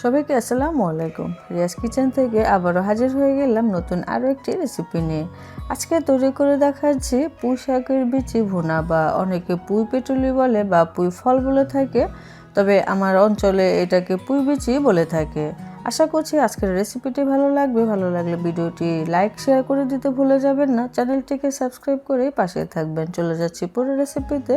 সবাইকে আসসালামু আলাইকুম। রিয়াজ কিচেন থেকে আবারও হাজির হয়ে গেলাম নতুন আরও একটি রেসিপি নিয়ে। আজকে তৈরি করে দেখাচ্ছি পুঁই শাকের বিচি ভুনা বা অনেকে পুঁই পেটুলি বলে বা পুঁই ফল বলে থাকে, তবে আমার অঞ্চলে এটাকে পুঁই বিচি বলে থাকে। আশা করছি আজকের রেসিপিটি ভালো লাগবে। ভালো লাগলে ভিডিওটি লাইক শেয়ার করে দিতে ভুলে যাবেন না। চ্যানেলটিকে সাবস্ক্রাইব করে পাশে থাকবেন। চলে যাচ্ছি পুরো রেসিপিতে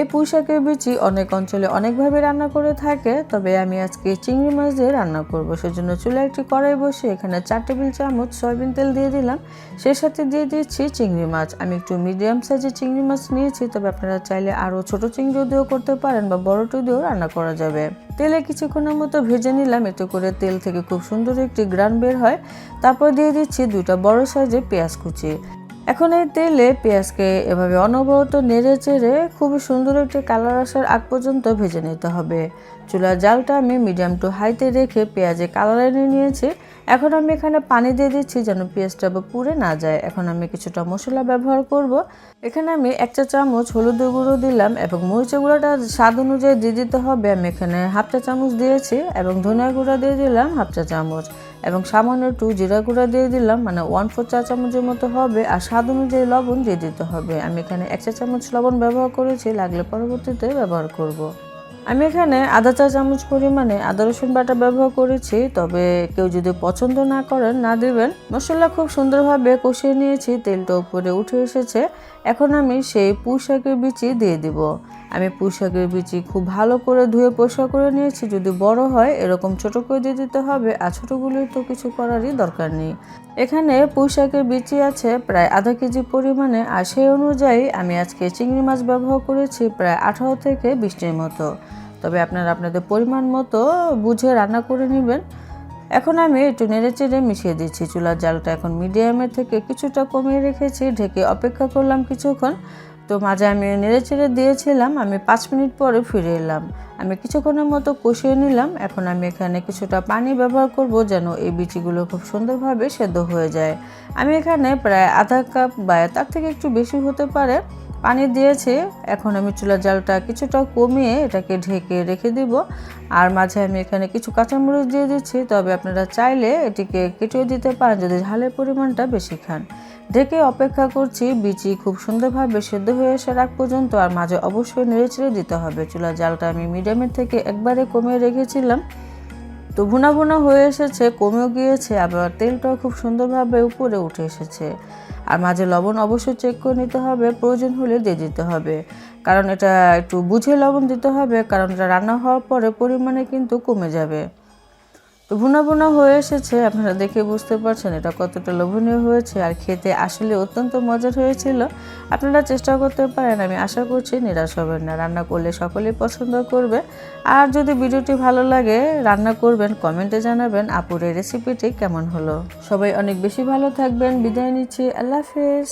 এই পুঁই শাকের বিচি অনেক অঞ্চলে অনেকভাবে রান্না করে থাকে, তবে আমি আজকে চিংড়ি মাছ দিয়ে রান্না করব। সেজন্য চুলে একটি কড়াই বসে এখানে চার টেবিল চামচ সয়াবিন তেল দিয়ে দিলাম। সেই সাথে দিয়ে দিচ্ছি চিংড়ি মাছ। আমি একটু মিডিয়াম সাইজের চিংড়ি মাছ নিয়েছি, তবে আপনারা চাইলে আরও ছোট চিংড়ি দিয়েও করতে পারেন বা বড়টি দিয়েও রান্না করা যাবে। তেলে কিছুক্ষণের মতো ভেজে নিলাম, এতে করে তেল থেকে খুব সুন্দর একটি গ্রান বের হয়। তারপর দিয়ে দিচ্ছি দুইটা বড় সাইজের পেঁয়াজ কুচি। এখন এই তেলে পেঁয়াজকে এভাবে অনবরত নেড়ে চেড়ে খুবই সুন্দর একটি কালার আসার আগ পর্যন্ত ভেজে নিতে হবে। চুলার জালটা আমি মিডিয়াম টু হাইতে রেখে পেঁয়াজে কালার এনে নিয়েছি। এখন আমি এখানে পানি দিয়ে দিচ্ছি যেন পেঁয়াজটা পুড়ে না যায়। এখন আমি কিছুটা মশলা ব্যবহার করব। এখানে আমি এক চা চামচ হলুদের গুঁড়ো দিলাম এবং মরিচের গুঁড়োটা স্বাদ অনুযায়ী দিয়ে দিতে হবে। আমি এখানে হাফ চা চামচ দিয়েছি এবং ধনিয়া গুঁড়া দিয়ে দিলাম হাফ চা চামচ। এবং সামান্য একটু জিরা গুঁড়া দিয়ে দিলাম মানে ওয়ান ফোর চা চামচের মতো হবে, আর স্বাদ অনুযায়ী লবণ দিয়ে দিতে হবে আমি এখানে এক চা চামচ লবণ ব্যবহার করেছি, লাগলে পরবর্তীতে ব্যবহার করব। আমি এখানে আধা চা চামচ পরিমাণে আদা রসুন বাটা ব্যবহার করেছি, তবে কেউ যদি পছন্দ না করেন, না দেবেন। মশলা খুব সুন্দরভাবে কষিয়ে নিয়েছি, তেলটা উপরে উঠে এসেছে। এখন আমি সেই পুঁই শাকের বিচি দিয়ে দিব। আমি পুঁই শাকের বিচি খুব ভালো করে ধুয়ে পরিষ্কার করে নিয়েছি, যদি বড় হয় এরকম ছোট করে দিয়ে দিতে হবে, আর ছোটোগুলি তো কিছু করারই দরকার নেই। এখানে পুঁই শাকের বিচি আছে প্রায় আধা কেজি পরিমাণে, আর সেই অনুযায়ী আমি আজকে চিংড়ি মাছ ব্যবহার করেছি প্রায় আঠারো থেকে বিশটির মতো। তবে আপনারা আপনাদের পরিমাণ মতো বুঝে রান্না করে নেবেন। এখন আমি একটু নেড়ে চেড়ে মিশিয়ে দিচ্ছি চুলার জালটা। এখন মিডিয়ামের থেকে কিছুটা কমিয়ে রেখেছি, ঢেকে অপেক্ষা করলাম কিছুক্ষণ। তো মাঝে আমি নেড়ে চেড়ে দিয়েছিলাম, আমি পাঁচ মিনিট পরে ফিরে এলাম। আমি কিছুক্ষণের মতো কষিয়ে নিলাম। এখন আমি এখানে কিছুটা পানি ব্যবহার করব যেন এই বিচিগুলো খুব সুন্দরভাবে সেদ্ধ হয়ে যায়। আমি এখানে প্রায় আধা কাপ বা তার থেকে একটু বেশি হতে পারে পানি দিয়েছি, এখন আমি চুলার জালটা কিছুটা কমিয়ে এটাকে ঢেকে রেখে দিব। আর মাঝে আমি এখানে কিছু কাঁচামরিচ দিয়ে দিচ্ছি, তবে আপনারা চাইলে এটিকে কেটেও দিতে পারেন যদি ঝালের পরিমাণটা বেশি খান। ঢেকে অপেক্ষা করছি, বিচি খুব সুন্দরভাবে সেদ্ধ হয়ে আসার আগ পর্যন্ত, আর মাঝে অবশ্যই নেড়ে দিতে হবে। চুলার জালটা আমি মিডিয়ামের থেকে একবারে কমিয়ে রেখেছিলাম। তো ভুনা ভুনা হয়ে এসেছে, কমেও গিয়েছে, আবার তেলটাও খুব সুন্দরভাবে উপরে উঠে এসেছে। আর মাঝে লবণ অবশ্যই চেক করে নিতে হবে, প্রয়োজন হলে দিয়ে দিতে হবে। কারণ এটা একটু বুঝে লবণ দিতে হবে, কারণ এটা রান্না হওয়ার পরে পরিমাণে কিন্তু কমে যাবে। তো ভুনা ভুনা হয়ে এসেছে, আপনারা দেখে বুঝতে পারছেন এটা কতটা লোভনীয় হয়েছে আর খেতে আসলে অত্যন্ত মজার হয়েছিল। আপনারা চেষ্টা করতে পারেন, আমি আশা করছি নিরাশ হবেন না। রান্না করলে সকলেই পছন্দ করবে। আর যদি ভিডিওটি ভালো লাগে, রান্না করবেন, কমেন্টে জানাবেন আপুরের রেসিপিটি কেমন হলো। সবাই অনেক বেশি ভালো থাকবেন, বিদায় নিচ্ছি, আল্লাহ হাফেজ।